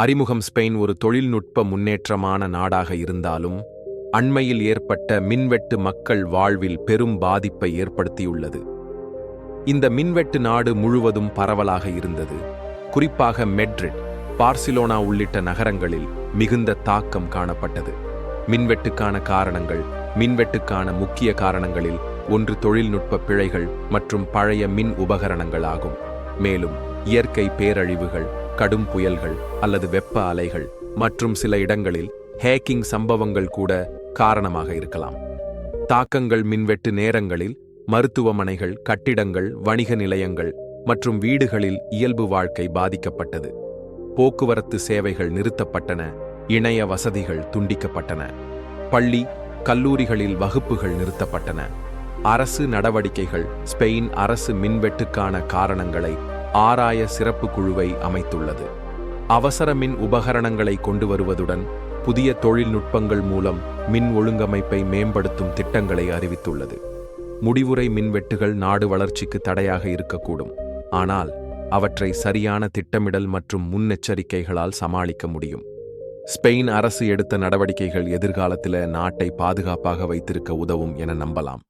அறிமுகம் ஸ்பெயின் ஒரு தொழில்நுட்ப முன்னேற்றமான நாடாக இருந்தாலும் அண்மையில் ஏற்பட்ட மின்வெட்டு மக்கள் வாழ்வில் பெரும் பாதிப்பை ஏற்படுத்தியுள்ளது. இந்த மின்வெட்டு நாடு முழுவதும் பரவலாக இருந்தது. குறிப்பாக மெட்ரிட் பார்சிலோனா உள்ளிட்ட நகரங்களில் மிகுந்த தாக்கம் காணப்பட்டது. மின்வெட்டுக்கான காரணங்கள் மின்வெட்டுக்கான முக்கிய காரணங்களில் ஒன்று தொழில்நுட்ப பிழைகள் மற்றும் பழைய மின் உபகரணங்கள் ஆகும் மேலும் இயற்கை பேரழிவுகள் கடும் புயல்கள் அல்லது வெப்ப அலைகள் மற்றும் சில இடங்களில் ஹேக்கிங் சம்பவங்கள் கூட காரணமாக இருக்கலாம். தாக்கங்கள் மின்வெட்டு நேரங்களில் மருத்துவமனைகள் கட்டிடங்கள் வணிக நிலையங்கள் மற்றும் வீடுகளில் இயல்பு வாழ்க்கை பாதிக்கப்பட்டது. போக்குவரத்து சேவைகள் நிறுத்தப்பட்டன இணைய வசதிகள் துண்டிக்கப்பட்டன பள்ளி கல்லூரிகளில் வகுப்புகள் நிறுத்தப்பட்டன. அரசு நடவடிக்கைகள் ஸ்பெயின் அரசு மின்வெட்டுக்கான காரணங்களை ஆராய சிறப்பு குழுவை அமைத்துள்ளது. அவசர மின் உபகரணங்களை கொண்டு வருவதுடன் புதிய தொழில்நுட்பங்கள் மூலம் மின் ஒழுங்கமைப்பை மேம்படுத்தும் திட்டங்களை அறிவித்துள்ளது. முடிவுரை மின்வெட்டுகள் நாடு வளர்ச்சிக்கு தடையாக இருக்கக்கூடும். ஆனால் அவற்றை சரியான திட்டமிடல் மற்றும் முன்னெச்சரிக்கைகளால் சமாளிக்க முடியும். ஸ்பெயின் அரசு எடுத்த நடவடிக்கைகள் எதிர்காலத்தில் நாட்டை பாதுகாப்பாக வைத்திருக்க உதவும் என நம்பலாம்.